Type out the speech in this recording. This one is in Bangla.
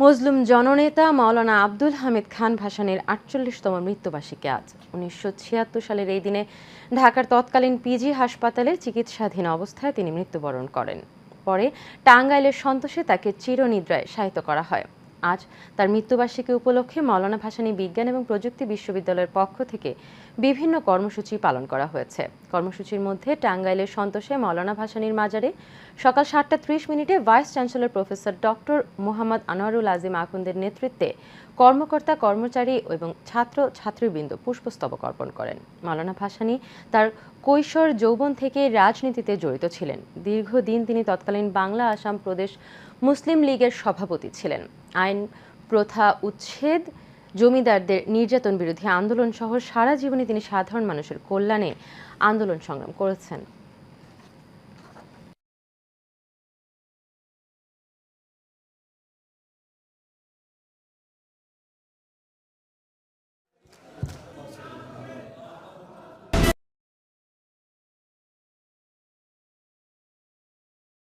মজলুম জননেতা মাওলানা আব্দুল হামিদ খান ভাসানের আটচল্লিশতম মৃত্যুবার্ষিকী আজ। উনিশশো ছিয়াত্তর সালের এই দিনে ঢাকার তৎকালীন পিজি হাসপাতালে চিকিৎসাধীন অবস্থায় তিনি মৃত্যুবরণ করেন। পরে টাঙ্গাইলের সন্তোষে তাকে চিরনিদ্রায় শায়িত করা হয়। আজ তার মৃত্যুবার্ষিকী উপলক্ষে মাওলানা ভাসানী বিজ্ঞান এবং প্রযুক্তি বিশ্ববিদ্যালয়ের পক্ষ থেকে বিভিন্ন কর্মসূচি পালন করা হয়েছে। কর্মসূচির মধ্যে টাঙ্গাইলের সন্তোষে মাওলানা ভাসানীর মাজারে সকাল সাতটা ত্রিশ মিনিটে vice chancellor professor doctor Mohammad Anwarul Azim আকুন্দের নেতৃত্বে কর্মকর্তা, কর্মচারী এবং ছাত্র ছাত্রীবৃন্দ পুষ্পস্তবক অর্পণ করেন। মাওলানা ভাসানী তার কৈশোর যৌবন থেকে রাজনীতিতে জড়িত ছিলেন। দীর্ঘদিন তিনি তৎকালীন বাংলা, আসাম প্রদেশ মুসলিম লীগের সভাপতি ছিলেন। আইন, প্রথা, উচ্ছেদ, জমিদারদের নির্যাতন বিরোধী আন্দোলন সহ সারা জীবনে তিনি সাধারণ মানুষের কল্যাণে আন্দোলন সংগ্রাম করেছেন।